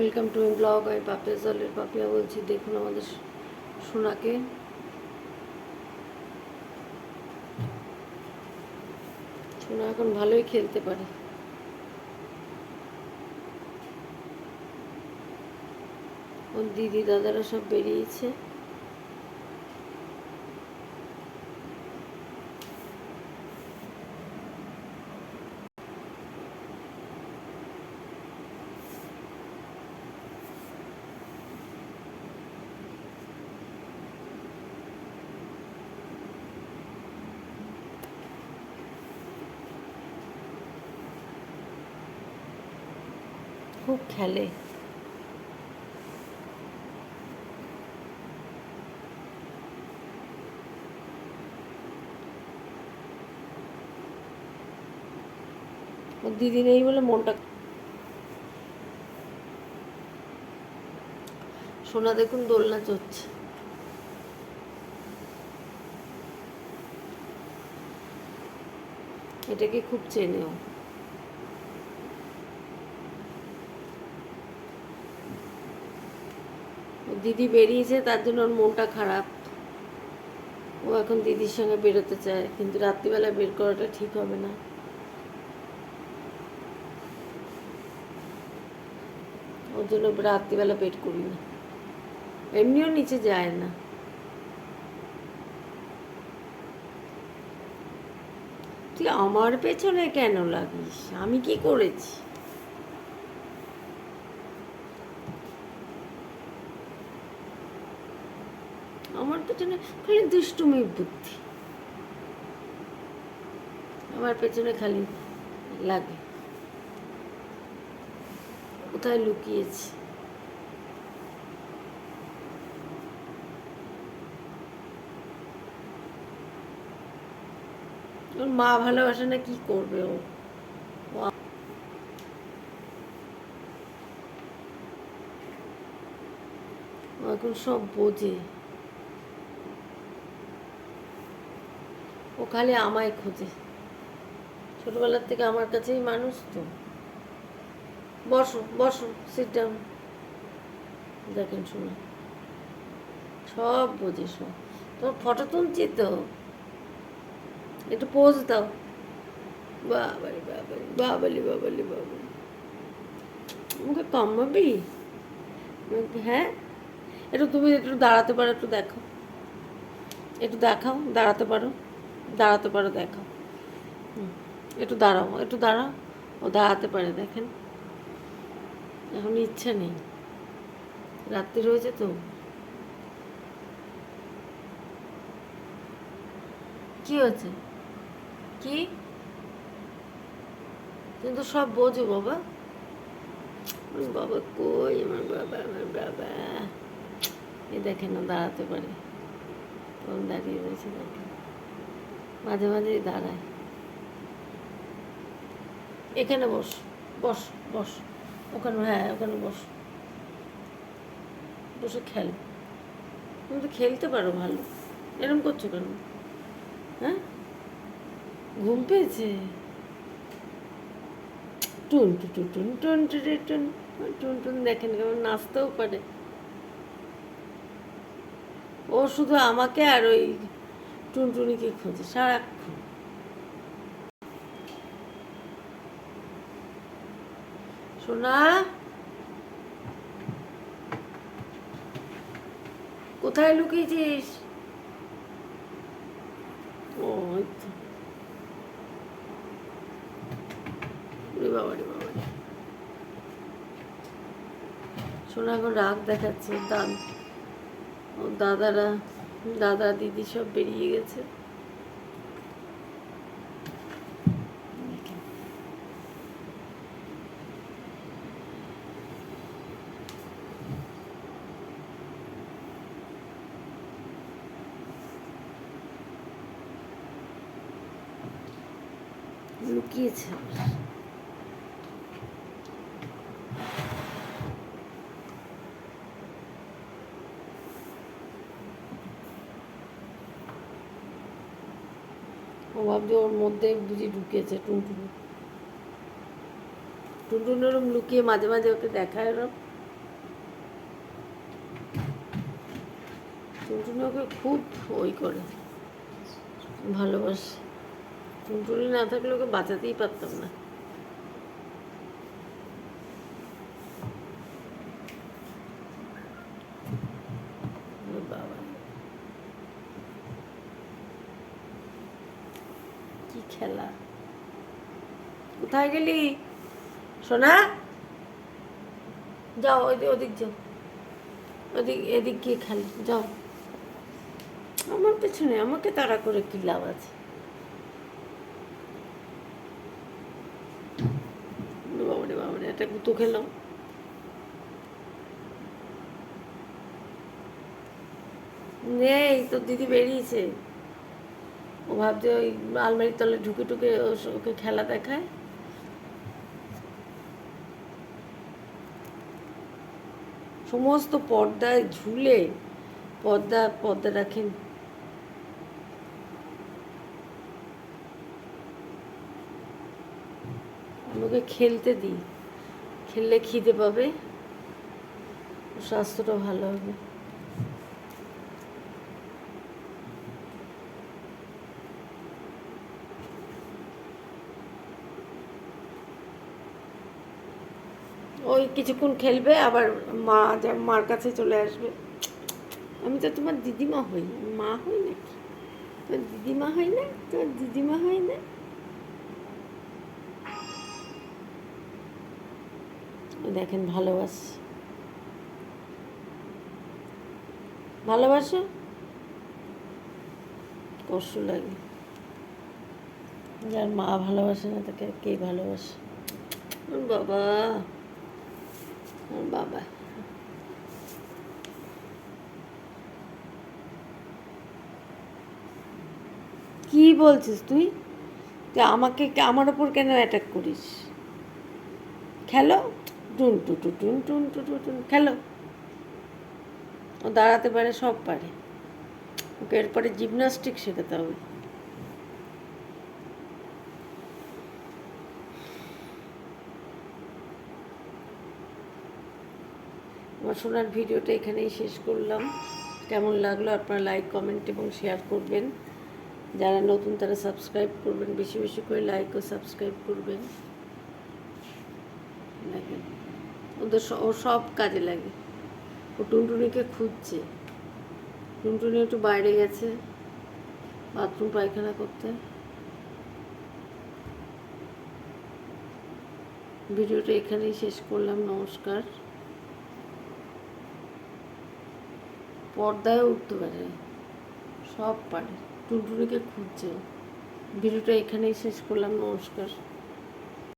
Welcome to blog আমি পাপিয়া জলের পাপিয়া বলছি, দেখুন আমাদের সোনাকে। সোনা এখন ভালোই খেলতে পারে। ওর দিদি দাদারা সব বেরিয়েছে। খুব খেলে। দিদি নেই বলে মনটা সোনা দেখুন দোলনা চড়ছে। এটাকে খুব চেনে ও ওর দিদি বেরিয়েছে, তার জন্য ওর মনটা খারাপ। ও এখন দিদির সঙ্গে বেরোতে চায়, কিন্তু রাত্রিবেলা বের করাটা ঠিক হবে না। ওর জন্য রাত্রিবেলা বের করি না। এমনিও নিচে যায় না। তুই আমার পেছনে কেন লাগিস? আমি কি করেছি আমার পেছনে খালি দুষ্টুমি বুদ্ধি। আমার পেছনে খালি লাগে। কোথায় লুকিয়েছি? ওর মা ভালোবাসে না, কি করবে ও? এখন সব বোঝে। খালি আমায় খোঁজে। ছোটবেলার থেকে আমার কাছেই মানুষ তো। বসো বসো সিট ডাউন দেখেন শোনা সব বোঝে সব। তোমার ফটো তুলছি তো? একটু পোজ দাও। বাবালি বাবালি বাবালি বাবালি বাবালি আমাকে কমাবি হ্যাঁ? একটু তুমি একটু দাঁড়াতে পারো, একটু দেখো। একটু দেখাও, দাঁড়াতে পারো। দাঁড়াতে পারো, দেখাও। একটু দাঁড়াও একটু দাঁড়াও। ও দাঁড়াতে পারে, দেখেন। এখন ইচ্ছা নেই। রাত্রি রয়েছে তো। কি হয়েছে? কি? কিন্তু সব বোঝো, বাবা। বাবা কই? আমার বাবা আমার বাবা। এ দেখেন না দাঁড়াতে পারে। তখন দাঁড়িয়ে রয়েছে, দেখেন। মাঝে মাঝেই দাঁড়ায় এখানে বস বস বস ওখানে হ্যাঁ ওখানে বস বসে খেল তুমি তো খেলতে পারো ভালো এরম করছ কেন হ্যাঁ ঘুম পেয়েছে টুন টু টু টুন টুন টু টুন টুন টুন দেখেন কেমন নাচতেও পারে ও শুধু আমাকে আর ওই টুনটুনিকে খোঁজে সারাক্ষণ। সোনা? কোথায় লুকিয়েছিস? বাবা রে সোনা এখন রাগ দেখাচ্ছে দাদারা দাদা দিদি সব বেরিয়ে গেছে। লুকিয়েছে। ও ভাবছি ওর মধ্যে বুঝি ঢুকেছে, টুনটুনি। টুনটুন ওরম লুকিয়ে মাঝে মাঝে ওকে দেখায় ওরম। টুনটুনি ওকে খুব ওই করে, ভালোবাসে। টুনটুনি না থাকলে ওকে বাঁচাতেই পারতাম না। কি খেলা? কোথায় গেলি? সোনা? যাও, ওই ওদিক যাও। ওদিক, এদিক গিয়ে খেলি, যাও। আমার পেছনে আমাকে তাড়া করে কি লাভ আছে? বাবারে বাবারে, একটা গুতো খেলাম। নেই, তোর দিদি বেরিয়েছে। ও ভাবছে ওই আলমারির তলে ঢুকে ঢুকে ওকে খেলা দেখায়। সমস্ত পর্দায় ঝুলে পর্দা পর্দা রাখেন। ওকে খেলতে দিই। খেললে খিদে পাবে। স্বাস্থ্যটা ভালো হবে। ওই কিছুক্ষণ খেলবে, আবার মা যা, মার কাছে চলে আসবে। আমি তো তোমার দিদিমা হই মা হই নাকি তোমার দিদিমা হয় না? তোমার দিদিমা হয় না? দেখেন, ভালোবাস। ভালোবাসো? কষ্ট লাগে। যার মা ভালোবাসে না, তাকে কে ভালোবাসে? বাবা। বাবা। কি বলছিস তুই? তুই আমাকে আমার ওপর কেন অ্যাটাক করিস? খেলো? টুন, টু টু, টুন টুন, টু টু, টুন, খেলো। ও দাঁড়াতে পারে, সব পারে। ওকে এরপরে জিমনাস্টিক শেখাতে হবে। আমার সোনার ভিডিওটা এখানেই শেষ করলাম। কেমন লাগল আপনারা লাইক কমেন্ট এবং শেয়ার করবেন। যারা নতুন তারা সাবস্ক্রাইব করবেন, বেশি বেশি করে লাইক ও সাবস্ক্রাইব করবেন। ওদের ও সব কাজে লাগে। ও টুনটুনিকে খুঁজছে। টুনটুনি একটু বাইরে গেছে বাথরুম পায়খানা করতে। ভিডিওটা এখানেই শেষ করলাম। নমস্কার। পর্দায় উঠতে পারে সব পারে। টুনটুনিকে খুঁজছে। ভিডিওটা এখানেই শেষ করলাম। নমস্কার।